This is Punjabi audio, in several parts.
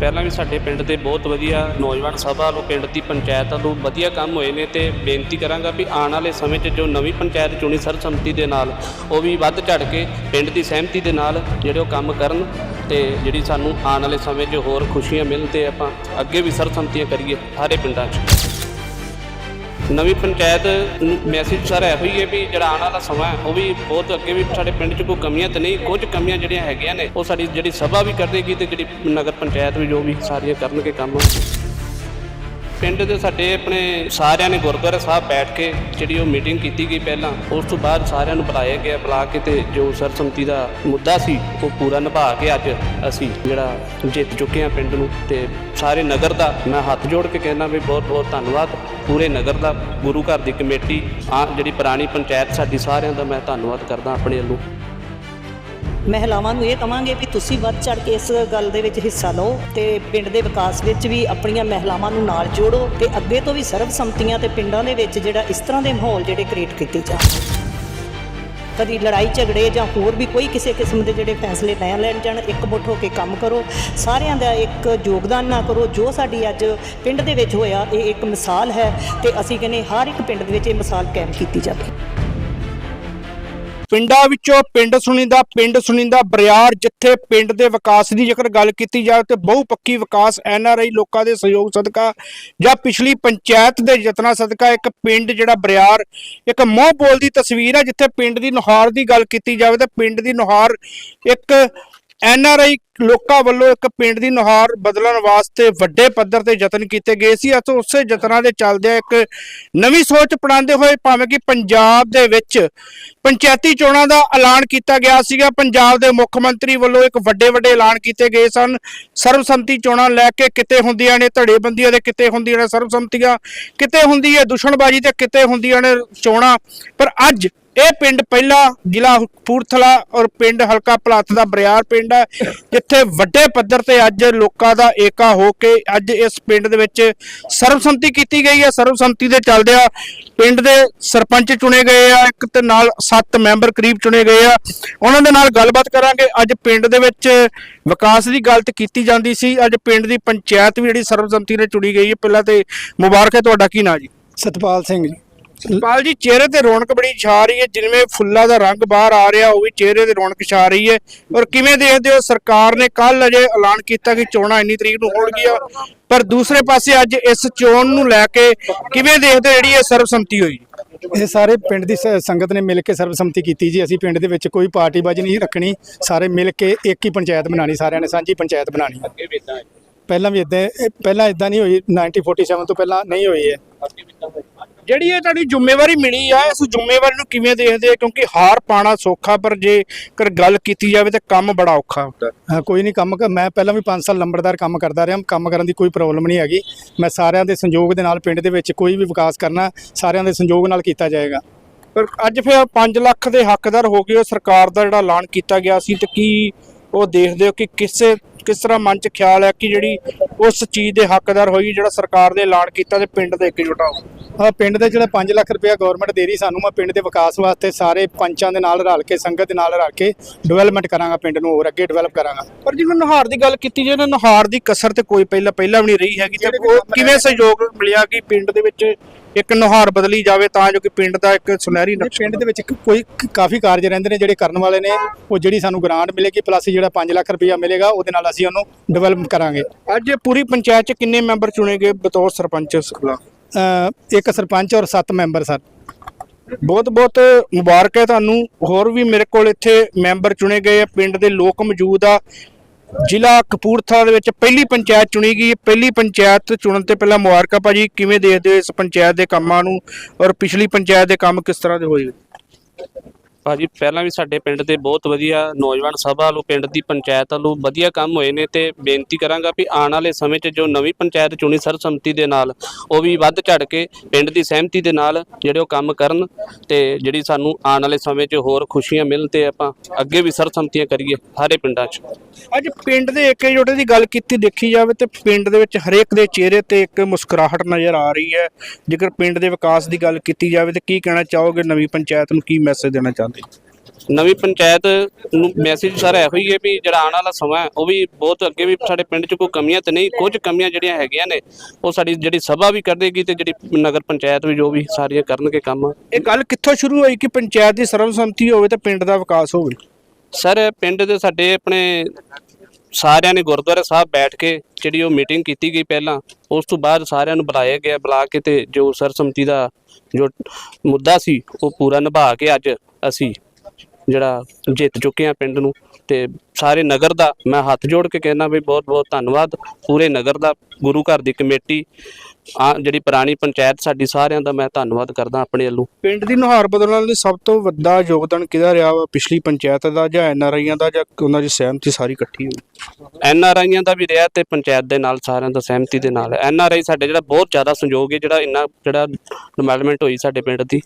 ਪਹਿਲਾਂ ਵੀ ਸਾਡੇ ਪਿੰਡ ਦੇ ਬਹੁਤ ਵਧੀਆ ਨੌਜਵਾਨ ਸਭਾ ਵੱਲੋਂ ਪਿੰਡ ਦੀ ਪੰਚਾਇਤ ਵੱਲੋਂ ਵਧੀਆ ਕੰਮ ਹੋਏ ਨੇ ਤੇ ਬੇਨਤੀ ਕਰਾਂਗਾ ਵੀ ਆਉਣ ਵਾਲੇ ਸਮੇਂ 'ਚ ਜੋ ਨਵੀਂ ਪੰਚਾਇਤ ਚੁਣੀ ਸਰਬਸੰਮਤੀ ਦੇ ਨਾਲ, ਉਹ ਵੀ ਵੱਧ ਝੜ ਕੇ ਪਿੰਡ ਦੀ ਸਹਿਮਤੀ ਦੇ ਨਾਲ ਜਿਹੜੇ ਉਹ ਕੰਮ ਕਰਨ ਤੇ ਜਿਹੜੀ ਸਾਨੂੰ ਆਉਣ ਵਾਲੇ ਸਮੇਂ 'ਚ ਹੋਰ ਖੁਸ਼ੀਆਂ ਮਿਲਣ ਤੇ ਆਪਾਂ ਅੱਗੇ ਵੀ ਸਰਬਸੰਮਤੀਆਂ ਕਰੀਏ ਸਾਰੇ ਪਿੰਡਾਂ 'ਚ। ਨਵੀਂ ਪੰਚਾਇਤ ਨੂੰ ਮੈਸੇਜ ਸਾਰਾ ਇਹੋ ਹੀ ਹੈ ਵੀ ਜਿਹੜਾ ਆਉਣ ਵਾਲਾ ਸਮਾਂ ਹੈ, ਉਹ ਵੀ ਬਹੁਤ ਅੱਗੇ ਵੀ ਸਾਡੇ ਪਿੰਡ 'ਚ ਕੋਈ ਕਮੀਆਂ ਤੇ ਨਹੀਂ, ਕੁਝ ਕਮੀਆਂ ਜਿਹੜੀਆਂ ਹੈਗੀਆਂ ਨੇ, ਉਹ ਸਾਡੀ ਜਿਹੜੀ ਸਭਾ ਵੀ ਕਰੇਗੀ ਤੇ ਜਿਹੜੀ ਨਗਰ ਪੰਚਾਇਤ ਵੀ ਜੋ ਵੀ ਸਾਰੀਆਂ ਕਰਨਗੇ ਕੰਮ। ਪਿੰਡ ਦੇ ਸਾਡੇ ਆਪਣੇ ਸਾਰਿਆਂ ਨੇ ਗੁਰਦੁਆਰਾ ਸਾਹਿਬ ਬੈਠ ਕੇ ਜਿਹੜੀ ਉਹ ਮੀਟਿੰਗ ਕੀਤੀ ਗਈ ਪਹਿਲਾਂ, ਉਸ ਤੋਂ ਬਾਅਦ ਸਾਰਿਆਂ ਨੂੰ ਬੁਲਾਇਆ ਗਿਆ, ਬੁਲਾ ਕੇ ਤੇ ਜੋ ਸਰਸਮਤੀ ਦਾ ਮੁੱਦਾ ਸੀ, ਉਹ ਪੂਰਾ ਨਿਭਾ ਕੇ ਅੱਜ ਅਸੀਂ ਜਿਹੜਾ ਜਿੱਤ ਚੁੱਕੇ ਹਾਂ ਪਿੰਡ ਨੂੰ ਤੇ ਸਾਰੇ ਨਗਰ ਦਾ ਮੈਂ ਹੱਥ ਜੋੜ ਕੇ ਕਹਿੰਦਾ ਵੀ ਬਹੁਤ ਬਹੁਤ ਧੰਨਵਾਦ। ਪੂਰੇ ਨਗਰ ਦਾ ਗੁਰੂ ਘਰ ਦੀ ਕਮੇਟੀ, ਆ ਜਿਹੜੀ ਪੁਰਾਣੀ ਪੰਚਾਇਤ ਸਾਡੀ ਸਾਰਿਆਂ ਦਾ ਮੈਂ ਧੰਨਵਾਦ ਕਰਦਾ ਆਪਣੇ ਵੱਲੋਂ। ਮਹਿਲਾਵਾਂ ਨੂੰ ਇਹ ਕਵਾਂਗੇ ਕਿ ਤੁਸੀਂ ਵੱਧ ਚੜ ਕੇ ਇਸ ਗੱਲ ਦੇ ਵਿੱਚ ਹਿੱਸਾ ਲਓ ਤੇ ਪਿੰਡ ਦੇ ਵਿਕਾਸ ਵਿੱਚ ਵੀ ਆਪਣੀਆਂ ਮਹਿਲਾਵਾਂ ਨੂੰ ਨਾਲ ਜੋੜੋ ਤੇ ਅੱਗੇ ਤੋਂ ਵੀ ਸਰਬਸੰਮਤੀਆਂ ਤੇ ਪਿੰਡਾਂ ਦੇ ਵਿੱਚ ਜਿਹੜਾ ਇਸ ਤਰ੍ਹਾਂ ਦੇ ਮਾਹੌਲ ਜਿਹੜੇ ਕ੍ਰੀਏਟ ਕੀਤੇ ਜਾਣ। ਕਦੀ ਲੜਾਈ ਝਗੜੇ ਜਾਂ ਹੋਰ ਵੀ ਕੋਈ ਕਿਸੇ ਕਿਸਮ ਦੇ ਜਿਹੜੇ ਫੈਸਲੇ ਨਾ ਲੈਣ ਜਾਣ, ਇੱਕ ਮੁੱਠ ਹੋ ਕੇ ਕੰਮ ਕਰੋ, ਸਾਰਿਆਂ ਦਾ ਇੱਕ ਯੋਗਦਾਨ ਨਾ ਕਰੋ, ਜੋ ਸਾਡੀ ਅੱਜ ਪਿੰਡ ਦੇ ਵਿੱਚ ਹੋਇਆ, ਇਹ ਇੱਕ ਮਿਸਾਲ ਹੈ ਤੇ ਅਸੀਂ ਕਹਿੰਦੇ ਹਰ ਇੱਕ ਪਿੰਡ ਦੇ ਵਿੱਚ ਇਹ ਮਿਸਾਲ ਕਾਇਮ ਕੀਤੀ ਜਾਵੇ। ਪਿੰਡਾਂ ਵਿੱਚੋਂ ਪਿੰਡ ਸੁਣੀਂਦਾ ਪਿੰਡ ਸੁਣੀਂਦਾ ਬਰਿਆਰ, ਜਿੱਥੇ ਪਿੰਡ ਦੇ ਵਿਕਾਸ ਦੀ ਜੇਕਰ ਗੱਲ ਕੀਤੀ ਜਾਵੇ ਤੇ ਬਹੁ ਪੱਕੀ ਵਿਕਾਸ ਆਈ ਲੋਕਾਂ ਦੇ ਸਹਿਯੋਗ ਸਦਕਾ ਜਾਂ ਪਿਛਲੀ ਪੰਚਾਇਤ ਦੇ ਯਤਨਾਂ ਸਦਕਾ ਇੱਕ ਪਿੰਡ ਜਿਹੜਾ ਬਰਿਆਰ, ਇੱਕ ਮੋਹ ਬੋਲ ਦੀ ਤਸਵੀਰ ਹੈ ਜਿੱਥੇ ਪਿੰਡ ਦੀ ਨੁਹਾਰ ਦੀ ਗੱਲ ਕੀਤੀ ਜਾਵੇ ਤਾਂ ਪਿੰਡ ਦੀ ਨੁਹਾਰ ਇੱਕ ਐਨਆਰਆਈ ਲੋਕਾਂ ਵੱਲੋਂ ਇੱਕ ਪਿੰਡ ਦੀ ਨੁਹਾਰ ਬਦਲਣ ਵਾਸਤੇ ਵੱਡੇ ਪੱਧਰ ਤੇ ਯਤਨ ਕੀਤੇ ਗਏ ਸੀ ਅਤੇ ਉਸੇ ਯਤਨਾਂ ਦੇ ਚੱਲਦਿਆਂ ਇੱਕ ਨਵੀਂ ਸੋਚ ਅਪਣਾਉਂਦੇ ਹੋਏ ਭਾਵੇਂ ਕਿ ਪੰਜਾਬ ਦੇ ਵਿੱਚ ਪੰਚਾਇਤੀ ਚੋਣਾਂ ਦਾ ਐਲਾਨ ਕੀਤਾ ਗਿਆ ਸੀਗਾ। ਪੰਜਾਬ ਦੇ ਮੁੱਖ ਮੰਤਰੀ ਵੱਲੋਂ ਇੱਕ ਵੱਡੇ ਵੱਡੇ ਐਲਾਨ ਕੀਤੇ ਗਏ ਸਨ। ਸਰਬਸੰਮਤੀ ਚੋਣਾਂ ਲੈ ਕੇ ਕਿਤੇ ਹੁੰਦੀਆਂ ਨੇ ਧੜੇਬੰਦੀਆਂ ਦੇ ਕਿਤੇ ਹੁੰਦੀਆਂ ਨੇ ਸਰਬਸੰਮਤੀਆਂ, ਕਿਤੇ ਹੁੰਦੀ ਹੈ ਦੁਸ਼ਮਣਬਾਜ਼ੀ ਤੇ ਕਿਤੇ ਹੁੰਦੀਆਂ ਨੇ ਚੋਣਾਂ। ਪਰ ਅੱਜ ਇਹ ਪਿੰਡ ਪਹਿਲਾ ਜ਼ਿਲ੍ਹਾ ਕਪੂਰਥਲਾ ਔਰ ਪਿੰਡ ਹਲਕਾ ਭਲਾਤ ਦਾ ਬਰਿਆਰ ਪਿੰਡ ਹੈ, ਜਿੱਥੇ ਵੱਡੇ ਪੱਧਰ ਤੇ ਅੱਜ ਲੋਕਾਂ ਦਾ ਏਕਾ ਹੋ ਕੇ ਅੱਜ ਇਸ ਪਿੰਡ ਦੇ ਵਿੱਚ ਸਰਬਸੰਮਤੀ ਕੀਤੀ ਗਈ ਹੈ। ਸਰਬਸੰਮਤੀ ਦੇ ਚੱਲਦਿਆਂ ਪਿੰਡ ਦੇ ਸਰਪੰਚ ਚੁਣੇ ਗਏ ਆ, ਇੱਕ ਤੇ ਨਾਲ 7 ਮੈਂਬਰ ਕਰੀਬ ਚੁਣੇ ਗਏ ਆ। ਉਹਨਾਂ ਦੇ ਨਾਲ ਗੱਲਬਾਤ ਕਰਾਂਗੇ। ਅੱਜ ਪਿੰਡ ਦੇ ਵਿੱਚ ਵਿਕਾਸ ਦੀ ਗੱਲ ਤੇ ਕੀਤੀ ਜਾਂਦੀ ਸੀ। ਅੱਜ ਪਿੰਡ ਦੀ ਪੰਚਾਇਤ ਵੀ ਜਿਹੜੀ ਸਰਬਸੰਮਤੀ ਨਾਲ ਚੁਣੀ ਗਈ ਹੈ। ਪਹਿਲਾਂ ਤੇ ਮੁਬਾਰਕ ਹੈ। ਤੁਹਾਡਾ ਕੀ ਨਾਂ ਜੀ? ਸਤਪਾਲ ਸਿੰਘ ਜੀ। ਪਾਲ ਜੀ ਚਿਹਰੇ ਤੇ ਰੌਣਕ ਬੜੀ ਛਾ ਰਹੀ ਹੈ ਜਿਵੇਂ ਫੁੱਲਾਂ ਦਾ ਰੰਗ ਬਾਹਰ ਆ ਰਿਹਾ ਉਹ ਵੀ ਚਿਹਰੇ ਤੇ ਰੌਣਕ ਛਾ ਰਹੀ ਹੈ। ਔਰ ਕਿਵੇਂ ਦੇਖਦੇ ਹੋ ਸਰਕਾਰ ਨੇ ਕੱਲ ਅਜੇ ਐਲਾਨ ਕੀਤਾ ਕਿ ਚੋਣਾਂ ਇੰਨੀ ਤਰੀਕ ਨੂੰ ਹੋਣਗੀਆਂ ਪਰ ਦੂਸਰੇ ਪਾਸੇ ਅੱਜ ਇਸ ਚੋਣ ਨੂੰ ਲੈ ਕੇ ਕਿਵੇਂ ਦੇਖਦੇ ਜਿਹੜੀ ਇਹ ਸਰਬਸੰਮਤੀ ਹੋਈ? ਇਹ ਸਾਰੇ ਪਿੰਡ ਦੀ ਸੰਗਤ ਨੇ ਮਿਲ ਕੇ ਸਰਬਸੰਮਤੀ ਕੀਤੀ ਜੀ। ਅਸੀਂ ਪਿੰਡ ਦੇ ਵਿੱਚ ਕੋਈ ਪਾਰਟੀਬਾਜ਼ੀ ਨਹੀਂ ਰੱਖਣੀ। ਸਾਰੇ ਮਿਲ ਕੇ ਇੱਕ ਹੀ ਪੰਚਾਇਤ ਬਣਾਣੀ ਸਾਰਿਆਂ ਨੇ ਸਾਂਝੀ ਪੰਚਾਇਤ ਬਣਾਣੀ ਪਹਿਲਾਂ ਵੀ ਇਦਾਂ ਪਹਿਲਾਂ ਇਦਾਂ ਨਹੀਂ ਹੋਈ। 1947 ਤੋਂ ਪਹਿਲਾਂ ਨਹੀਂ ਹੋਈ ਹੈ ਜਿਹੜੀ ਇਹ ਤੁਹਾਡੀ ਜ਼ਿੰਮੇਵਾਰੀ ਮਿਲੀ ਆ ਇਸ ਜ਼ਿੰਮੇਵਾਰੀ ਨੂੰ ਕਿਵੇਂ ਦੇਖਦੇ ਹੋ? ਕਿਉਂਕਿ ਹਾਰ ਪਾਣਾ ਸੌਖਾ ਪਰ ਜੇਕਰ ਗੱਲ ਕੀਤੀ ਜਾਵੇ ਤਾਂ ਕੰਮ ਬੜਾ ਔਖਾ ਹੁੰਦਾ। ਹਾਂ, ਕੋਈ ਨਹੀਂ ਕੰਮ ਮੈਂ ਪਹਿਲਾਂ ਵੀ 5 ਸਾਲ ਲੰਬੜਦਾਰ ਕੰਮ ਕਰਦਾ ਰਿਹਾ ਕੰਮ ਕਰਨ ਦੀ ਕੋਈ ਪ੍ਰੋਬਲਮ ਨਹੀਂ ਹੈਗੀ। ਮੈਂ ਸਾਰਿਆਂ ਦੇ ਸੰਯੋਗ ਦੇ ਨਾਲ ਪਿੰਡ ਦੇ ਵਿੱਚ ਕੋਈ ਵੀ ਵਿਕਾਸ ਕਰਨਾ ਸਾਰਿਆਂ ਦੇ ਸੰਯੋਗ ਨਾਲ ਕੀਤਾ ਜਾਏਗਾ। ਪਰ ਅੱਜ ਫਿਰ 5 ਲੱਖ ਦੇ ਹੱਕਦਾਰ ਹੋ ਗਏ ਹੋ ਸਰਕਾਰ ਦਾ ਜਿਹੜਾ ਐਲਾਨ ਕੀਤਾ ਗਿਆ ਸੀ ਤੇ ਕੀ ਉਹ ਦੇਖਦੇ ਹੋ ਕਿ ਕਿਸੇ ਕਿਸ ਤਰ੍ਹਾਂ ਮਨ 'ਚ ਖਿਆਲ ਹੈ ਕਿ ਜਿਹੜੀ ਉਸ ਚੀਜ਼ ਦੇ ਹੱਕਦਾਰ ਹੋਈ ਜਿਹੜਾ ਸਰਕਾਰ ਨੇ ਐਲਾਨ ਕੀਤਾ ਤੇ ਪਿੰਡ ਦੇ ਇਕਜੁੱਟ ਹੋ ਆ ਪਿੰਡ ਦੇ ਜਿਹੜਾ 5 ਲੱਖ ਰੁਪਇਆ ਗਵਰਨਮੈਂਟ ਦੇ ਰਹੀ ਸਾਨੂੰ ਮੈਂ ਪਿੰਡ ਦੇ ਵਿਕਾਸ ਵਾਸਤੇ ਸਾਰੇ ਪੰਚਾਂ ਦੇ ਨਾਲ ਰਲ ਕੇ ਸੰਗਤ ਦੇ ਨਾਲ ਰਲ ਕੇ ਡਿਵੈਲਪਮੈਂਟ ਕਰਾਂਗਾ ਪਿੰਡ ਨੂੰ ਹੋਰ ਅੱਗੇ ਡਿਵੈਲਪ ਕਰਾਂਗਾ। ਪਰ ਜਿਵੇਂ ਨੁਹਾਰ ਦੀ ਗੱਲ ਕੀਤੀ ਜੇ ਨੁਹਾਰ ਦੀ ਕਸਰ ਤੇ ਕੋਈ ਪਹਿਲਾਂ ਪਹਿਲਾਂ ਵੀ ਨਹੀਂ ਰਹੀ ਹੈਗੀ ਤੇ ਉਹ ਕਿਵੇਂ ਸਹਿਯੋਗ ਮਿਲਿਆ ਕਿ ਪਿੰਡ ਦੇ ਵਿੱਚ ਇੱਕ ਨੁਹਾਰ ਬਦਲੀ ਜਾਵੇ ਤਾਂ ਜੋ ਕਿ ਪਿੰਡ ਦਾ ਇੱਕ ਸੁਨਹਿਰੀ ਨਕਸ਼ਾ ਪਿੰਡ ਦੇ ਵਿੱਚ ਕ- ਕੋਈ ਕਾਫੀ ਕਾਰਜ ਰਹਿੰਦੇ ਨੇ ਜਿਹੜੇ ਕਰਨ ਵਾਲੇ ਨੇ ਉਹ ਜਿਹੜੀ ਸਾਨੂੰ ਗ੍ਰਾਂਟ ਮਿਲੇਗੀ ਪਲੱਸ ਜਿਹੜਾ 5 ਲੱਖ ਰੁਪਇਆ ਮਿਲੇਗਾ ਉਹਦੇ ਨਾਲ ਅਸੀਂ ਉਹਨੂੰ ਡਿਵੈਲਪ ਕਰਾਂਗੇ। ਅੱਜ ਪੂਰੀ ਪੰਚਾਇਤ 'ਚ ਕਿੰਨੇ ਮੈਂਬਰ ਚੁਣੇ ਗਏ ਬਤੌਰ ਸਰਪੰਚ? ਸਕਲਾ ਇੱਕ ਸਰਪੰਚ ਔਰ 7 ਮੈਂਬਰ ਸਰ। ਬਹੁਤ ਬਹੁਤ ਮੁਬਾਰਕ ਹੈ ਤੁਹਾਨੂੰ। ਹੋਰ ਵੀ ਮੇਰੇ ਕੋਲ ਇੱਥੇ ਮੈਂਬਰ ਚੁਣੇ ਗਏ ਆ। ਪਿੰਡ ਦੇ ਲੋਕ ਮੌਜੂਦ ਆ। ਜ਼ਿਲ੍ਹਾ ਕਪੂਰਥਲਾ ਦੇ ਵਿੱਚ ਪਹਿਲੀ ਪੰਚਾਇਤ ਚੁਣੀ ਗਈ। ਪਹਿਲੀ ਪੰਚਾਇਤ ਚੁਣਨ ਤੇ ਪਹਿਲਾਂ ਮੁਬਾਰਕਾਂ ਭਾਜੀ ਕਿਵੇਂ ਦੇਖਦੇ ਹੋ ਇਸ ਪੰਚਾਇਤ ਦੇ ਕੰਮਾਂ ਨੂੰ ਔਰ ਪਿਛਲੀ ਪੰਚਾਇਤ ਦੇ ਕੰਮ ਕਿਸ ਤਰ੍ਹਾਂ ਦੇ ਹੋਏ? ਭਾਜੀ, ਪਹਿਲਾਂ ਵੀ ਸਾਡੇ ਪਿੰਡ ਦੇ ਬਹੁਤ ਵਧੀਆ ਨੌਜਵਾਨ ਸਭਾ ਵੱਲੋਂ ਪਿੰਡ ਦੀ ਪੰਚਾਇਤ ਵੱਲੋਂ ਵਧੀਆ ਕੰਮ ਹੋਏ ਨੇ ਤੇ ਬੇਨਤੀ ਕਰਾਂਗਾ ਵੀ ਆਉਣ ਵਾਲੇ ਸਮੇਂ 'ਚ ਜੋ ਨਵੀਂ ਪੰਚਾਇਤ ਚੁਣੀ ਸਰਬਸੰਮਤੀ ਦੇ ਨਾਲ, ਉਹ ਵੀ ਵੱਧ ਝੜ ਕੇ ਪਿੰਡ ਦੀ ਸਹਿਮਤੀ ਦੇ ਨਾਲ ਜਿਹੜੇ ਉਹ ਕੰਮ ਕਰਨ ਤੇ ਜਿਹੜੀ ਸਾਨੂੰ ਆਉਣ ਵਾਲੇ ਸਮੇਂ 'ਚ ਹੋਰ ਖੁਸ਼ੀਆਂ ਮਿਲਣ ਤੇ ਆਪਾਂ ਅੱਗੇ ਵੀ ਸਰਬਸੰਮਤੀਆਂ ਕਰੀਏ ਸਾਰੇ ਪਿੰਡਾਂ 'ਚ। ਅੱਜ ਪਿੰਡ ਦੇ ਏਕੇ ਜੋੜੇ ਦੀ ਗੱਲ ਕੀਤੀ ਦੇਖੀ ਜਾਵੇ ਤੇ ਪਿੰਡ ਦੇ ਵਿੱਚ ਹਰੇਕ ਦੇ ਚਿਹਰੇ ਤੇ ਇੱਕ ਮੁਸਕਰਾਹਟ ਨਜ਼ਰ ਆ ਰਹੀ ਹੈ। ਜੇਕਰ ਪਿੰਡ ਦੇ ਵਿਕਾਸ ਦੀ ਗੱਲ ਕੀਤੀ ਜਾਵੇ ਤੇ ਕੀ ਕਹਿਣਾ ਚਾਹੋਗੇ ਨਵੀਂ ਪੰਚਾਇਤ ਨੂੰ, ਕੀ ਮੈਸੇਜ ਦੇਣਾ ਚਾਹੁੰਦੇ? ਨਵੀਂ ਪੰਚਾਇਤ ਨੂੰ ਮੈਸੇਜ ਸਾਰਾ ਇਹੋ ਹੀ ਹੈ ਵੀ ਜਿਹੜਾ ਆਉਣ ਵਾਲਾ ਸਮਾਂ ਹੈ ਉਹ ਵੀ ਬਹੁਤ ਅੱਗੇ ਵੀ ਸਾਡੇ ਪਿੰਡ 'ਚ ਕੋਈ ਕਮੀਆਂ ਤੇ ਨਹੀਂ ਕੁਝ ਕਮੀਆਂ ਜਿਹੜੀਆਂ ਹੈਗੀਆਂ ਨੇ ਉਹ ਸਾਡੀ ਜਿਹੜੀ ਸਭਾ ਵੀ ਕਰੇਗੀ ਤੇ ਜਿਹੜੀ ਨਗਰ ਪੰਚਾਇਤ ਵੀ ਜੋ ਵੀ ਸਾਰੀਆਂ ਕਰਨਗੇ ਕੰਮ। ਇਹ ਗੱਲ ਕਿੱਥੋਂ ਸ਼ੁਰੂ ਹੋਈ ਕਿ ਪੰਚਾਇਤ ਦੀ ਸਰਵਸੰਮਤੀ ਹੋਵੇ ਤੇ ਪਿੰਡ ਦਾ ਵਿਕਾਸ ਹੋਵੇ? ਸਰ ਪਿੰਡ ਦੇ ਸਾਡੇ ਆਪਣੇ ਸਾਰਿਆਂ ਨੇ ਗੁਰਦੁਆਰਾ ਸਾਹਿਬ ਬੈਠ ਕੇ ਜਿਹੜੀ ਉਹ ਮੀਟਿੰਗ ਕੀਤੀ ਗਈ ਪਹਿਲਾਂ, ਉਸ ਤੋਂ ਬਾਅਦ ਸਾਰਿਆਂ ਨੂੰ ਬੁਲਾਇਆ ਗਿਆ, ਬੁਲਾ ਕੇ ਤੇ ਜੋ ਸਰਸਮਤੀ ਦਾ ਜੋ ਮੁੱਦਾ ਸੀ, ਉਹ ਪੂਰਾ ਨਿਭਾ ਕੇ ਅੱਜ ਅਸੀਂ ਜਿਹੜਾ ਜਿੱਤ ਚੁੱਕੇ ਆ ਪਿੰਡ ਨੂੰ ਤੇ ਸਾਰੇ ਨਗਰ ਦਾ ਮੈਂ ਹੱਥ ਜੋੜ ਕੇ ਕਹਿਣਾ ਵੀ ਬਹੁਤ ਬਹੁਤ ਧੰਨਵਾਦ। ਪੂਰੇ ਨਗਰ ਦਾ ਗੁਰੂ ਘਰ ਦੀ ਕਮੇਟੀ ਆ ਜਿਹੜੀ ਪੁਰਾਣੀ ਪੰਚਾਇਤ ਸਾਡੀ ਸਾਰਿਆਂ ਦਾ ਮੈਂ ਧੰਨਵਾਦ ਕਰਦਾ ਆਪਣੇ ਵੱਲੋਂ। ਪਿੰਡ ਦੀ ਨੁਹਾਰ ਬਦਲਣ ਲਈ ਸਭ ਤੋਂ ਵੱਡਾ ਯੋਗਦਾਨ ਕਿਹਦਾ ਰਿਹਾ ਵਾ? ਪਿਛਲੀ ਪੰਚਾਇਤ ਦਾ ਜਾਂ ਐਨਆਰਆਈਆਂ ਦਾ ਜਾਂ ਉਹਨਾਂ ਦੀ ਸਹਿਮਤੀ ਸਾਰੀ ਇਕੱਠੀ ਹੋਈ? ਐਨ ਆਰ ਆਈਆਂ ਦਾ ਵੀ ਰਿਹਾ ਤੇ ਪੰਚਾਇਤ ਦੇ ਨਾਲ ਸਾਰਿਆਂ ਦਾ ਸਹਿਮਤੀ ਦੇ ਨਾਲ। ਐਨ ਆਰ ਆਈ ਸਾਡੇ ਜਿਹੜਾ ਬਹੁਤ ਜ਼ਿਆਦਾ ਸੰਯੋਗ ਹੈ ਜਿਹੜਾ ਇੰਨਾ ਜਿਹੜਾ ਡਿਵੈਲਪਮੈਂਟ ਹੋਈ ਸਾਡੇ ਪਿੰਡ ਦੀ।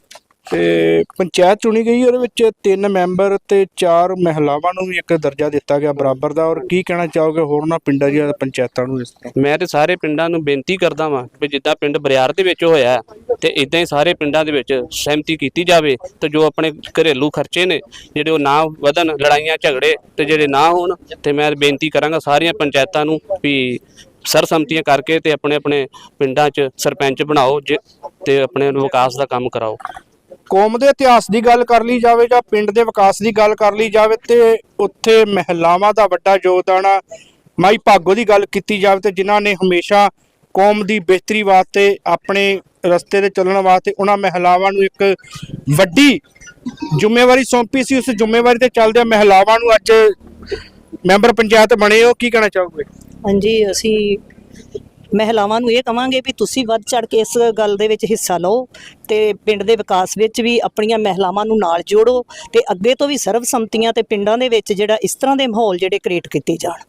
ਤੇ ਪੰਚਾਇਤ ਚੁਣੀ ਗਈ, ਉਹਦੇ ਵਿੱਚ ਤਿੰਨ ਮੈਂਬਰ ਤੇ ਚਾਰ ਮਹਿਲਾਵਾਂ ਨੂੰ ਵੀ ਇੱਕ ਦਰਜਾ ਦਿੱਤਾ ਗਿਆ ਬਰਾਬਰ ਦਾ, ਔਰ ਕੀ ਕਹਿਣਾ ਚਾਹੋਗੇ ਹੋਰਨਾਂ ਪਿੰਡਾਂ ਦੀਆਂ ਪੰਚਾਇਤਾਂ ਨੂੰ ਇਸ ਤਰ੍ਹਾਂ? ਮੈਂ ਤੇ ਸਾਰੇ ਪਿੰਡਾਂ ਨੂੰ ਬੇਨਤੀ ਕਰਦਾ ਵਾਂ ਵੀ ਜਿੱਦਾਂ ਪਿੰਡ ਬਰਿਆਰ ਦੇ ਵਿੱਚ ਹੋਇਆ ਤੇ ਇਦਾਂ ਹੀ ਸਾਰੇ ਪਿੰਡਾਂ ਦੇ ਵਿੱਚ ਸਹਿਮਤੀ ਕੀਤੀ ਜਾਵੇ ਤੇ ਜੋ ਆਪਣੇ ਘਰੇਲੂ ਖਰਚੇ ਨੇ, ਜਿਹੜੇ ਉਹ ਨਾ ਵਧਣ, ਲੜਾਈਆਂ, ਝਗੜੇ ਤੇ ਜਿਹੜੇ ਨਾ ਹੋਣ, ਤੇ ਮੈਂ ਬੇਨਤੀ ਕਰਾਂਗਾ ਸਾਰੀਆਂ ਪੰਚਾਇਤਾਂ ਨੂੰ ਵੀ ਸਰਸੰਮਤੀਆਂ ਕਰਕੇ ਤੇ ਆਪਣੇ ਆਪਣੇ ਪਿੰਡਾਂ 'ਚ ਸਰਪੰਚ ਬਣਾਓ ਜੇ- ਤੇ ਆਪਣੇ ਵਿਕਾਸ ਦਾ ਕੰਮ ਕਰਾਓ। ਕੌਮ ਦੇ ਇਤਿਹਾਸ ਦੀ ਗੱਲ ਕਰ ਲਈ ਜਾਵੇ ਜਾਂ ਪਿੰਡ ਦੇ ਵਿਕਾਸ ਦੀ ਗੱਲ ਕਰ ਲਈ ਜਾਵੇ ਤੇ ਉੱਥੇ ਮਹਿਲਾਵਾਂ ਦਾ ਵੱਡਾ ਯੋਗਦਾਨ ਆ। ਮਾਈ ਭਾਗੋ ਦੀ ਗੱਲ ਕੀਤੀ ਜਾਵੇ ਤੇ ਜਿਨ੍ਹਾਂ ਨੇ ਹਮੇਸ਼ਾ ਕੌਮ ਦੀ ਬਿਹਤਰੀ ਵਾਸਤੇ ਆਪਣੇ ਰਸਤੇ ਤੇ ਚੱਲਣ ਵਾਸਤੇ ਉਹਨਾਂ ਮਹਿਲਾਵਾਂ ਨੂੰ ਇੱਕ ਵੱਡੀ ਜ਼ਿੰਮੇਵਾਰੀ ਸੌਂਪੀ ਸੀ। ਉਸ ਜ਼ਿੰਮੇਵਾਰੀ ਤੇ ਚੱਲਦਿਆਂ ਮਹਿਲਾਵਾਂ ਨੂੰ ਅੱਜ ਮੈਂਬਰ ਪੰਚਾਇਤ ਬਣੇ। ਹੋ ਕੀ ਕਹਿਣਾ ਚਾਹੋਗੇ? ਹਾਂਜੀ, ਅਸੀਂ ਮਹਿਲਾਵਾਂ ਨੂੰ ਇਹ ਕਵਾਂਗੇ ਵੀ ਤੁਸੀਂ ਵੱਧ ਚੜ ਕੇ ਇਸ ਗੱਲ ਦੇ ਵਿੱਚ ਹਿੱਸਾ ਲਓ ਤੇ ਪਿੰਡ ਦੇ ਵਿਕਾਸ ਵਿੱਚ ਵੀ ਆਪਣੀਆਂ ਮਹਿਲਾਵਾਂ ਨੂੰ ਨਾਲ ਜੋੜੋ ਤੇ ਅੱਗੇ ਤੋਂ ਵੀ ਸਰਬਸੰਮਤੀਆਂ ਤੇ ਪਿੰਡਾਂ ਦੇ ਵਿੱਚ ਜਿਹੜਾ ਇਸ ਤਰ੍ਹਾਂ ਦੇ ਮਾਹੌਲ ਜਿਹੜੇ ਕ੍ਰੀਏਟ ਕੀਤੇ ਜਾਣ।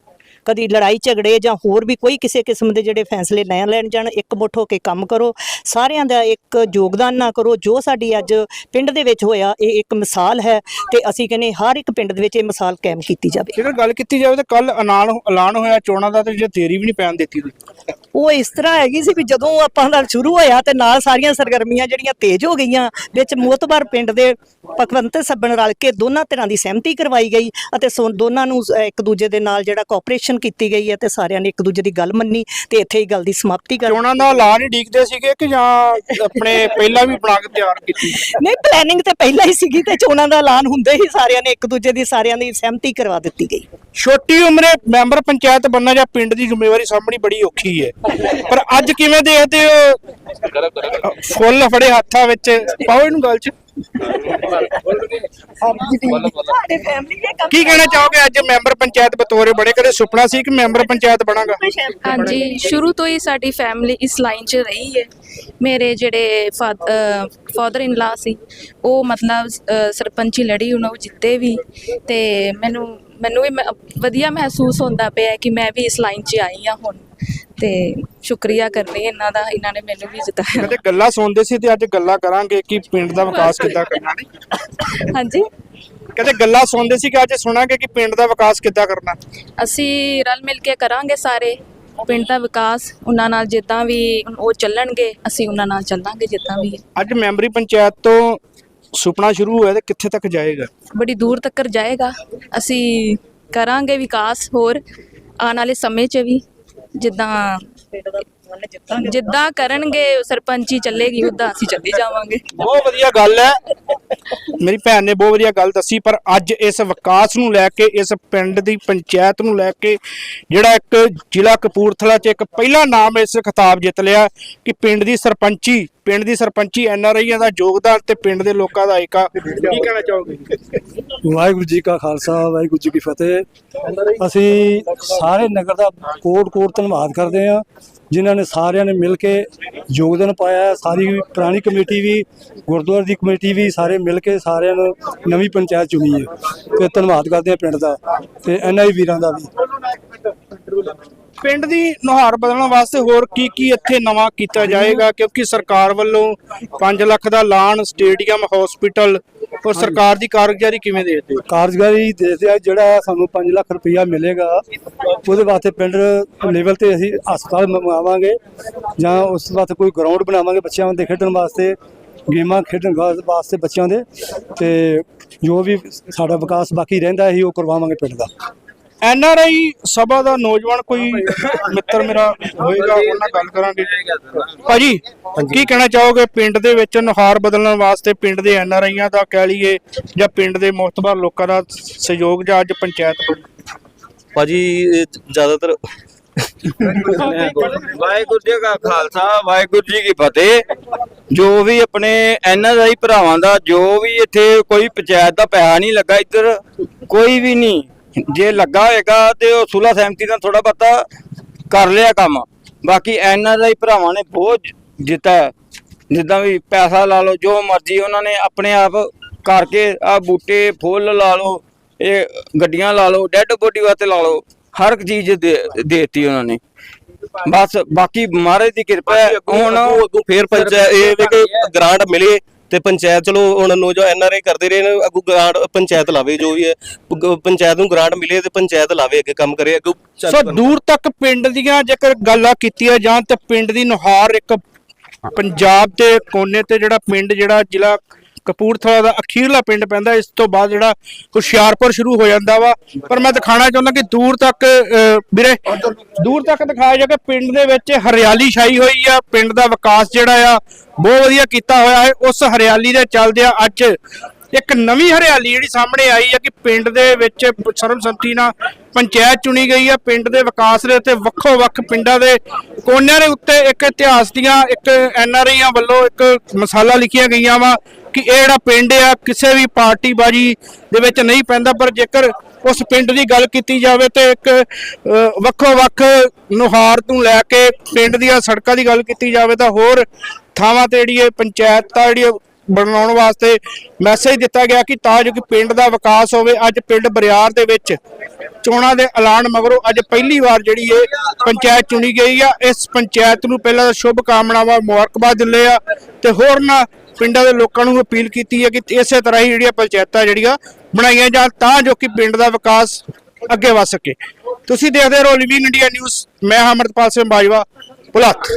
ਕਦੀ ਲੜਾਈ ਝਗੜੇ ਜਾਂ ਹੋਰ ਵੀ ਕੋਈ ਕਿਸੇ ਕਿਸਮ ਦੇ ਜਿਹੜੇ ਫੈਸਲੇ ਨਾ ਲੈਣ ਜਾਣ ਇਕਮੁੱਠ ਹੋ ਕੇ ਕੰਮ ਕਰੋ ਸਾਰਿਆਂ ਦਾ ਇੱਕ ਯੋਗਦਾਨ ਨਾ ਕਰੋ ਜੋ ਸਾਡੀ ਅੱਜ ਪਿੰਡ ਦੇ ਵਿੱਚ ਹੋਇਆ ਇਹ ਇੱਕ ਮਿਸਾਲ ਹੈ ਤੇ ਅਸੀਂ ਕਹਿੰਦੇ ਹਰ ਇੱਕ ਪਿੰਡ ਦੇ ਵਿੱਚ ਇਹ ਮਿਸਾਲ ਕਾਇਮ ਕੀਤੀ ਜਾਵੇ। ਜੇਕਰ ਗੱਲ ਕੀਤੀ ਜਾਵੇ ਤਾਂ ਕੱਲ ਐਲਾਨ ਐਲਾਨ ਹੋਇਆ ਚੋਣਾਂ ਦਾ ਤੇ ਜੇ ਤੇਰੀ ਵੀ ਨਹੀਂ ਪੈਣ ਦਿੱਤੀ ਤੁਸੀਂ ਉਹ ਇਸ ਤਰ੍ਹਾਂ ਹੈਗੀ ਸੀ ਵੀ ਜਦੋਂ ਆਪਾਂ ਦਾ ਸ਼ੁਰੂ ਹੋਇਆ ਤੇ ਨਾਲ ਸਾਰੀਆਂ ਸਰਗਰਮੀਆਂ ਜਿਹੜੀਆਂ ਤੇਜ਼ ਹੋ ਗਈਆਂ ਵਿੱਚ ਮੋਤਬਰ ਪਿੰਡ ਦੇ ਪਖਵੰਤ ਸੱਬਣ ਰਲ ਕੇ ਦੋਨਾਂ ਧਿਰਾਂ ਦੀ ਸਹਿਮਤੀ ਕਰਵਾਈ ਗਈ ਅਤੇ ਦੋਨਾਂ ਨੂੰ ਇੱਕ ਦੂਜੇ ਦੇ ਨਾਲ ਜਿਹੜਾ ਕੋਆਪਰੇਸ਼ਨ ਕੀਤੀ ਗਈ ਹੈ ਤੇ ਸਾਰਿਆਂ ਨੇ ਇੱਕ ਦੂਜੇ ਦੀ ਗੱਲ ਮੰਨੀ ਤੇ ਇੱਥੇ ਹੀ ਗੱਲ ਦੀ ਸਮਾਪਤੀ ਕਰ ਚੋਣਾਂ ਦਾ ਐਲਾਨ ਹੀ ਡੀਕਦੇ ਸੀਗੇ ਕਿ ਜਾਂ ਆਪਣੇ ਪਹਿਲਾਂ ਵੀ ਬਣਾ ਕੇ ਤਿਆਰ ਕੀਤੀ? ਨਹੀਂ ਪਲੈਨਿੰਗ ਤੇ ਪਹਿਲਾਂ ਹੀ ਸੀਗੀ ਤੇ ਚੋਣਾਂ ਦਾ ਐਲਾਨ ਹੁੰਦੇ ਹੀ ਸਾਰਿਆਂ ਨੇ ਇੱਕ ਦੂਜੇ ਦੀ ਸਾਰਿਆਂ ਦੀ ਸਹਿਮਤੀ ਕਰਵਾ ਦਿੱਤੀ ਗਈ। ਛੋਟੀ ਉਮਰੇ ਮੈਂਬਰ ਪੰਚਾਇਤ ਬਣਨਾ ਜਾਂ ਪਿੰਡ ਦੀ ਜ਼ਿੰਮੇਵਾਰੀ ਸਾਂਭਣੀ ਬੜੀ ਔਖੀ ਹੈ। ਪਰ ਅੱਜ ਕਿਵੇਂ ਦੇਖਦੇ ਹੋ ਫੁੱਲ ਫੜੇ ਹੱਥਾਂ ਵਿੱਚ ਪਾਓ ਇਹਨੂੰ ਗੱਲ 'ਚ। ਸਾਡੇ ਫੈਮਿਲੀ ਦੇ ਕੰਮ ਕੀ ਕਹਿਣਾ ਚਾਹੋਗੇ? ਅੱਜ ਮੈਂਬਰ ਪੰਚਾਇਤ ਬਤੌਰੇ ਬੜੇ ਕਦੇ ਸੁਪਨਾ ਸੀ ਕਿ ਮੈਂਬਰ ਪੰਚਾਇਤ ਬਣਾਗਾ? ਹਾਂਜੀ ਸ਼ੁਰੂ ਤੋਂ ਹੀ ਸਾਡੀ ਫੈਮਿਲੀ ਇਸ ਲਾਈਨ 'ਚ ਰਹੀ ਹੈ। ਮੇਰੇ ਜਿਹੜੇ ਫਾਦਰ ਇਨ ਲਾ ਸੀ ਉਹ ਮਤਲਬ ਸਰਪੰਚੀ ਲੜੀ ਉਹਨਾਂ ਉਹ ਜਿੱਤੇ ਵੀ। ਤੇ ਮੈਨੂੰ ਮੈਨੂੰ ਵੀ ਵਧੀਆ ਮਹਿਸੂਸ ਹੁੰਦਾ ਪਿਆ ਕਿ ਮੈਂ ਵੀ ਇਸ ਲਾਈਨ 'ਚ ਆਈ ਹਾਂ ਹੁਣ। ਤੇ ਸ਼ੁਕਰੀਆ ਕਰਨੀ ਇਹਨਾਂ ਦਾ ਇਹਨਾਂ ਨੇ ਮੈਨੂੰ ਵੀ ਜਿਤਾਇਆ। ਕਦੇ ਗੱਲਾਂ ਸੁਣਦੇ ਸੀ ਤੇ ਅੱਜ ਗੱਲਾਂ ਕਰਾਂਗੇ ਕਿ ਪਿੰਡ ਦਾ ਵਿਕਾਸ ਕਿੱਦਾਂ ਕਰਨਾ। ਹਾਂਜੀ। ਕਦੇ ਗੱਲਾਂ ਸੁਣਦੇ ਸੀ ਕਿ ਅੱਜ ਸੁਣਾਂਗੇ ਕਿ ਪਿੰਡ ਦਾ ਵਿਕਾਸ ਕਿੱਦਾਂ ਕਰਨਾ। ਅਸੀਂ ਰਲ ਮਿਲ ਕੇ ਕਰਾਂਗੇ ਸਾਰੇ ਪਿੰਡ ਦਾ ਵਿਕਾਸ ਉਹਨਾਂ ਨਾਲ ਜਿੱਦਾਂ ਵੀ ਉਹ ਚੱਲਣਗੇ ਅਸੀਂ ਉਹਨਾਂ ਨਾਲ ਚੱਲਾਂਗੇ ਜਿੱਦਾਂ ਵੀ। ਅੱਜ ਮੈਂਬਰੀ ਪੰਚਾਇਤ ਤੋਂ ਸੁਪਨਾ ਸ਼ੁਰੂ ਹੋਇਆ ਤੇ ਕਿੱਥੇ ਤੱਕ ਜਾਏਗਾ? ਬੜੀ ਦੂਰ ਤੱਕ ਜਾਏਗਾ। ਅਸੀਂ ਕਰਾਂਗੇ ਵਿਕਾਸ ਹੋਰ ਆਉਣ ਵਾਲੇ ਸਮੇਂ 'ਚ ਵੀ। ਜਿੱਦਾਂ ਜਿੱਦਾਂ ਕਰਨਗੇ ਸਰਪੰਚੀ ਚੱਲੇਗੀ ਉਦਾਂ ਅਸੀਂ ਚੱਲੇ ਜਾਵਾਂਗੇ। ਬਹੁਤ ਵਧੀਆ ਗੱਲ ਹੈ। ਮੇਰੀ ਭੈਣ ਨੇ ਬਹੁਤ ਵਧੀਆ ਗੱਲ ਦੱਸੀ, ਪਰ ਅੱਜ ਇਸ ਵਿਕਾਸ ਨੂੰ ਲੈ ਕੇ, ਇਸ ਪਿੰਡ ਦੀ ਪੰਚਾਇਤ ਨੂੰ ਲੈ ਕੇ ਜਿਹੜਾ ਇੱਕ ਜ਼ਿਲ੍ਹਾ ਕਪੂਰਥਲਾ 'ਚ ਇੱਕ ਪਹਿਲਾ ਨਾਮ ਇਸ ਖਿਤਾਬ ਜਿੱਤ ਲਿਆ ਕਿ ਪਿੰਡ ਦੀ ਸਰਪੰਚੀ, ਪਿੰਡ ਦੀ ਸਰਪੰਚੀ ਐਨਆਰਆਈਆਂ ਦਾ ਯੋਗਦਾਨ ਤੇ ਪਿੰਡ ਦੇ ਲੋਕਾਂ ਦਾ ਏਕਾ। ਕੀ ਕਹਿਣਾ ਚਾਹੋਗੇ? ਵਾਹਿਗੁਰੂ ਜੀ ਕਾ ਖਾਲਸਾ, ਵਾਹਿਗੁਰੂ ਜੀ ਕੀ ਫਤਿਹ। ਅਸੀਂ ਸਾਰੇ ਨਗਰ ਦਾ ਕੋਟ ਕੋਟ ਧੰਨਵਾਦ ਕਰਦੇ ਹਾਂ, ਜਿਨ੍ਹਾਂ ਨੇ ਸਾਰਿਆਂ ਨੇ ਮਿਲ ਕੇ ਯੋਗਦਾਨ ਪਾਇਆ। ਸਾਰੀ ਪੁਰਾਣੀ ਕਮੇਟੀ ਵੀ, ਗੁਰਦੁਆਰੇ ਦੀ ਕਮੇਟੀ ਵੀ, ਸਾਰੇ ਮਿਲ ਕੇ ਸਾਰਿਆਂ ਨੂੰ ਨਵੀਂ ਪੰਚਾਇਤ ਚੁਣੀ ਹੈ ਤੇ ਧੰਨਵਾਦ ਕਰਦੇ ਹਾਂ ਪਿੰਡ ਦਾ ਤੇ ਐਨਆਈ ਵੀਰਾਂ ਦਾ ਵੀ। ਪਿੰਡ ਦੀ ਨੁਹਾਰ ਬਦਲਣ ਵਾਸਤੇ ਹੋਰ ਕੀ ਕੀ ਇੱਥੇ ਨਵਾਂ ਕੀਤਾ ਜਾਏਗਾ? ਕਿਉਂਕਿ ਸਰਕਾਰ ਵੱਲੋਂ 5 ਲੱਖ ਦਾ ਐਲਾਨ ਸਟੇਡੀਅਮ ਹਸਪੀਟਲ ਔਰ ਸਰਕਾਰ ਦੀ ਕਾਰਗੁਜ਼ਾਰੀ ਕਿਵੇਂ ਦੇਖਦੇ ਹੋ? ਕਾਰਜਕਾਰੀ ਦੇਖਦੇ ਆ ਜਿਹੜਾ ਸਾਨੂੰ 5 ਲੱਖ ਰੁਪਇਆ ਮਿਲੇਗਾ ਉਹਦੇ ਵਾਸਤੇ ਪਿੰਡ ਲੈਵਲ ਤੇ ਅਸੀਂ ਹਸਪਤਾਲ ਮੰਗਵਾਵਾਂਗੇ ਜਾਂ ਉਸ ਵਾਸਤੇ ਕੋਈ ਗਰਾਊਂਡ ਬਣਾਵਾਂਗੇ ਬੱਚਿਆਂ ਦੇ ਖੇਡਣ ਵਾਸਤੇ। ਗੇਮਾਂ ਖੇਡਣ ਵਾ- ਵਾਸਤੇ ਬੱਚਿਆਂ ਦੇ ਤੇ ਜੋ ਵੀ ਸਾਡਾ ਵਿਕਾਸ ਬਾਕੀ ਰਹਿੰਦਾ ਹੈ ਉਹ ਕਰਵਾਵਾਂਗੇ ਪਿੰਡ ਦਾ। ਐਨ ਆਰ ਆਈ ਸਭਾ ਦਾ ਨੌਜਵਾਨ ਕੋਈ ਮਿੱਤਰ ਮੇਰਾ ਹੋਏਗਾ ਉਹਨਾਂ ਨਾਲ ਗੱਲ ਕਰਾਂਗੇ। ਭਾਜੀ ਕੀ ਕਹਿਣਾ ਚਾਹੋਗੇ? ਪਿੰਡ ਦੇ ਵਿੱਚ ਨੁਹਾਰ ਬਦਲਣ ਵਾਸਤੇ ਪਿੰਡ ਦੇ ਐਨ ਆਰ ਆਈਆਂ ਦਾ ਕਹਿ ਲਈਏ ਜਾਂ ਪਿੰਡ ਦੇ ਮੁਖਤਬਰ ਲੋਕਾਂ ਦਾ ਸਹਿਯੋਗ ਜਾਂ ਅੱਜ ਪੰਚਾਇਤ? ਭਾਜੀ ਇਹ ਜ਼ਿਆਦਾਤਰ ਵਾਹਿਗੁਰੂ ਜੀ ਕਾ ਖਾਲਸਾ, ਵਾਹਿਗੁਰੂ ਜੀ ਕੀ ਫਤਿਹ। ਜੋ ਵੀ ਆਪਣੇ ਐਨਆਰਆਈ ਭਰਾਵਾਂ ਦਾ, ਜੋ ਵੀ ਇੱਥੇ ਕੋਈ ਪੰਚਾਇਤ ਦਾ ਪੈਸਾ ਨਹੀਂ ਲੱਗਾ ਇੱਧਰ, ਕੋਈ ਵੀ ਨਹੀਂ। ਜੇ ਲੱਗਾ ਹੋਏਗਾ ਤੇ ਉਹ ਸੁਲਾ ਸਹਿਮਤੀ ਨਾਲ ਥੋੜਾ ਬਹੁਤਾ ਕਰ ਲਿਆ ਕੰਮ। ਬਾਕੀ ਐਨਆਰਆਈ ਭਰਾਵਾਂ ਨੇ ਬਹੁਤ ਦਿੱਤਾ ਹੈ। ਜਿੱਦਾਂ ਵੀ ਪੈਸਾ ਲਾ ਲਓ, ਜੋ ਮਰਜ਼ੀ ਉਹਨਾਂ ਨੇ ਆਪਣੇ ਆਪ ਕਰਕੇ ਆ ਬੂਟੇ, ਫੁੱਲ ਲਾ ਲਓ, ਇਹ ਗੱਡੀਆਂ ਲਾ ਲਓ, ਡੈੱਡ ਬੋਡੀ ਵਾਸਤੇ ਲਾ ਲਓ। ਹਰ ਇੱਕ ਚੀਜ਼ ਦੇ ਦੇਤੀ ਉਹਨਾਂ ਨੇ। ਬਸ ਬਾਕੀ ਮਹਾਰਾਜ ਦੀ ਕਿਰਪਾ ਹੈ ਹੁਣ ਅੱਗੋਂ ਫੇਰ ਪੰਚਾਇਤ ਇਹ ਵੀ ਕਿ ਗ੍ਰਾਂਟ ਮਿਲੇ ਤੇ ਪੰਚਾਇਤ ਚਲੋ ਹੁਣ ਨੋ ਜੋ ਐਨਆਰਆਈ ਕਰਦੇ ਰਹੇ ਨੇ ਅੱਗੋਂ ਗ੍ਰਾਂਟ ਪੰਚਾਇਤ ਲਾਵੇ ਜੋ ਵੀ ਹੈ। ਪੰਚਾਇਤ ਨੂੰ ਗ੍ਰਾਂਟ ਮਿਲੇ ਤੇ ਪੰਚਾਇਤ ਲਾਵੇ ਅੱਗੇ ਕੰਮ ਕਰੇ ਅੱਗੋਂ ਚੱਲ ਸੋ। ਦੂਰ ਤੱਕ ਪਿੰਡ ਦੀਆਂ ਜੇਕਰ ਗੱਲਾਂ ਕੀਤੀਆਂ ਜਾਣ ਤੇ ਪਿੰਡ ਦੀ ਨੁਹਾਰ ਇੱਕ ਪੰਜਾਬ ਦੇ ਕੋਨੇ ਤੇ ਜਿਹੜਾ ਪਿੰਡ ਜਿਹੜਾ ਜ਼ਿਲ੍ਹਾ ਕਪੂਰਥਲਾ ਦਾ ਅਖੀਰਲਾ ਪਿੰਡ ਪੈਂਦਾ, ਇਸ ਤੋਂ ਬਾਅਦ ਜਿਹੜਾ ਹੁਸ਼ਿਆਰਪੁਰ ਸ਼ੁਰੂ ਹੋ ਜਾਂਦਾ ਵਾ। ਪਰ ਮੈਂ ਦਿਖਾਣਾ ਚਾਹੁੰਦਾ ਕਿ ਦੂਰ ਤੱਕ ਵੀਰੇ, ਦੂਰ ਤੱਕ ਦਿਖਾਇਆ ਜਾ ਕਿ ਪਿੰਡ ਦੇ ਵਿੱਚ ਹਰਿਆਲੀ ਛਾਈ ਹੋਈ ਆ। ਪਿੰਡ ਦਾ ਵਿਕਾਸ ਜਿਹੜਾ ਆ, ਬਹੁਤ ਵਧੀਆ ਕੀਤਾ ਹੋਇਆ ਹੈ। ਉਸ ਹਰਿਆਲੀ ਦੇ ਚੱਲਦਿਆਂ ਅੱਜ ਇੱਕ ਨਵੀਂ ਹਰਿਆਲੀ ਜਿਹੜੀ ਸਾਹਮਣੇ ਆਈ ਹੈ ਕਿ ਪਿੰਡ ਦੇ ਵਿੱਚ ਸਰਬਸੰਮਤੀ ਨਾਲ ਪੰਚਾਇਤ ਚੁਣੀ ਗਈ ਹੈ ਪਿੰਡ ਦੇ ਵਿਕਾਸ ਦੇ ਉੱਤੇ ਵੱਖੋ ਵੱਖ ਪਿੰਡਾਂ ਦੇ ਕੋਨਿਆਂ ਦੇ ਉੱਤੇ ਇੱਕ ਇਤਿਹਾਸ ਦੀਆਂ, ਇੱਕ ਐਨਆਰਆਈਆਂ ਵੱਲੋਂ ਇੱਕ ਮਸਾਲਾ ਲਿਖੀਆਂ ਗਈਆਂ ਵਾ। ਕਿ ਇਹ ਜਿਹੜਾ ਪਿੰਡ ਆ, ਕਿਸੇ ਵੀ ਪਾਰਟੀ ਬਾਜੀ ਦੇ ਵਿੱਚ ਨਹੀਂ ਪੈਂਦਾ, ਪਰ ਜੇਕਰ ਉਸ ਪਿੰਡ ਦੀ ਗੱਲ ਕੀਤੀ ਜਾਵੇ ਤੇ ਇੱਕ ਵੱਖੋ ਵੱਖ ਨੁਹਾਰ ਤੋਂ ਲੈ ਕੇ ਪਿੰਡ ਦੀਆਂ ਸੜਕਾਂ ਦੀ ਗੱਲ ਕੀਤੀ ਜਾਵੇ ਤਾਂ ਹੋਰ ਥਾਵਾਂ ਤੇ ਜਿਹੜੀ ਇਹ ਪੰਚਾਇਤਾਂ ਜਿਹੜੀ ਬਣਾਉਣ ਵਾਸਤੇ ਮੈਸੇਜ ਦਿੱਤਾ ਗਿਆ ਕਿ ਤਾਂ ਜੋ ਕਿ ਪਿੰਡ ਦਾ ਵਿਕਾਸ ਹੋਵੇ, ਅੱਜ ਪਿੰਡ ਬਰਿਆਰ ਦੇ ਵਿੱਚ ਚੋਣਾਂ ਦੇ ਐਲਾਨ ਮਗਰੋਂ ਅੱਜ ਪਹਿਲੀ ਵਾਰ ਜਿਹੜੀ ਇਹ ਪੰਚਾਇਤ ਚੁਣੀ ਗਈ ਆ। ਇਸ ਪੰਚਾਇਤ ਨੂੰ ਪਹਿਲਾਂ ਸ਼ੁਭ ਕਾਮਨਾਵਾਂ, ਮੁਬਾਰਕਬਾਦ ਦਿੰਦੇ ਆ ਤੇ ਹੋਰਨਾਂ ਪਿੰਡਾਂ ਦੇ ਲੋਕਾਂ ਨੂੰ ਅਪੀਲ ਕੀਤੀ ਹੈ ਕਿ ਇਸੇ ਤਰ੍ਹਾਂ ਹੀ ਜਿਹੜੀਆਂ ਪੰਚਾਇਤਾਂ ਜਿਹੜੀਆਂ ਬਣਾਈਆਂ ਜਾਣ ਤਾਂ ਜੋ ਕਿ ਪਿੰਡ ਦਾ ਵਿਕਾਸ ਅੱਗੇ ਵਧ ਸਕੇ। ਤੁਸੀਂ ਦੇਖਦੇ ਰਹੋ ਲਿਵਿੰਗ ਇੰਡੀਆ ਨਿਊਜ਼ ਮੈਂ ਹਾਂ ਅਮਰਤਪਾਲ ਸਿੰਘ ਬਾਜਵਾ ਭੁਲੱਥ